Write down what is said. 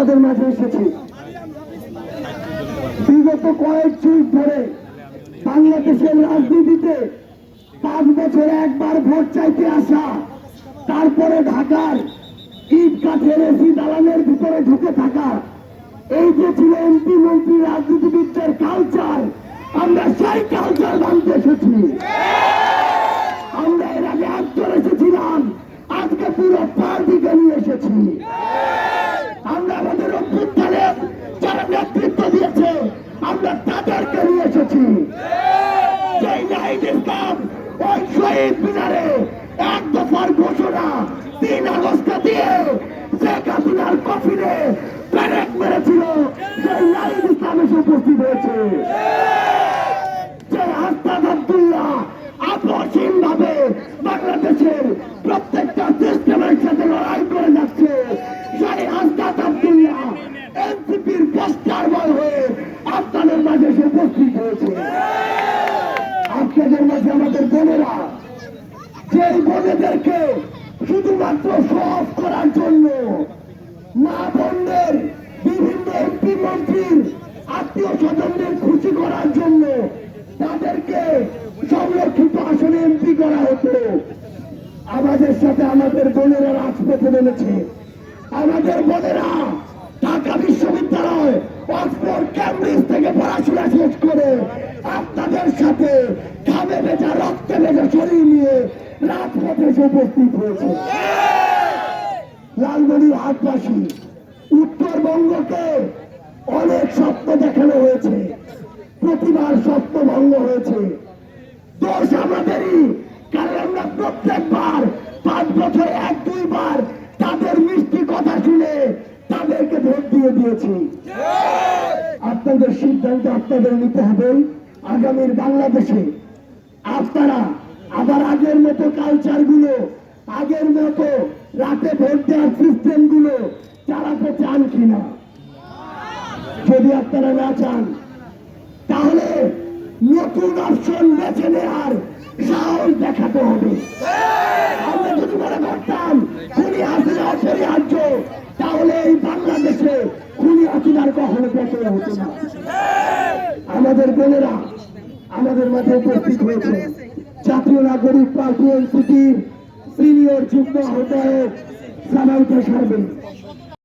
আপনাদের মাঝে এসেছি। বিগত কয়েক যুগ ধরে বাংলাদেশের রাজনীতিতে পাঁচ বছর একবার ভোট চাইতে আসা, তারপরে ঢাকার ইট কাঠের এসি দালানের ভিতরে ঢুকে থাকা, এই যে ছিল এমপি, মন্ত্রী, রাজনীতিবিদদের কালচার আমরা সেই কালচার ভাঙতে এসেছি আমরা এর আগে আগ করে এসেছিলাম আজকে পুরো পার্টিকে নিয়ে এসেছি আমরা আমাদের অভ্যুত্থানে যারা নেতৃত্ব দিয়েছে আমরা তাদেরকে নিয়ে এসেছি ইসলাম, ওই শহীদ মিনারে এক দফার ঘোষণা, তিন আগস্ট দিয়ে শেখ হাসিনার কফিনে প্যারেক মেরেছিল সেই নাইট ইসলাম এসে উপস্থিত হয়েছে যে আস্তাদ আব্দুল্লাহ আপসীম ভাবে বাংলাদেশের প্রত্যেকটা সিস্টেমের সাথে লড়াই করে যাচ্ছে সেই আস্তাদ আব্দুল্লাহ এনসিপির পোস্টার বয় হয়ে আপনাদের মাঝে এসে উপস্থিত হয়েছে আপনাদের মাঝে আমাদের বোনেরা যে বোনেদেরকে শুধুমাত্র সব করার জন্য মা বোনদের, বিভিন্ন এমপি মন্ত্রীর আত্মীয় স্বজনদের খুশি করার জন্য তাদেরকে সংরক্ষিত আসনে এমপি করা হতো। আমাদের সাথে আমাদের বোনেরা রাজপথে নেমেছে। আমাদের বোনেরা ঢাকা বিশ্ববিদ্যালয়, অক্সফোর্ড ক্যামব্রিজ থেকে পড়াশোনা শেষ করে আপনাদের সাথে উপস্থিত হয়েছে। লালমনির হাটবাসী, উত্তরবঙ্গকে অনেক স্বপ্ন দেখানো হয়েছে। প্রতিবার স্বপ্ন ভঙ্গ হয়েছে। দোষ আমাদেরই, কারণ আমরা প্রত্যেকবার পাঁচ বছর এক দুইবার তাদের মিষ্টি কথা শুনে তাদেরকে ভোট দিয়ে দিয়েছি। আপনাদের সিদ্ধান্ত আপনাদের নিতে হবে। আগামীর বাংলাদেশে আপনারা আবার আগের মতো কালচারগুলো, আগের মতো রাতে ভোট দেওয়ার সিস্টেমগুলো চালাতে চান কিনা। যদি আপনারা না চান, তাহলে নতুন অপশন বেছে নেওয়ার সাহস দেখাতে হবে। আমরা যদি মনে করতাম, খুনি হাসিনা অপরিহার্য, তাহলে এই বাংলাদেশে খুনি হাসিনার কখনো পেছনে হতো না। আমাদের বোনেরা আমাদের মাঝে উপস্থিত হয়েছে। জাতীয় নাগরিক পার্টি এনসিপি সিনিয়র যুগ্ম আহ্বায়ক সামাউদ্দিন সার্বিক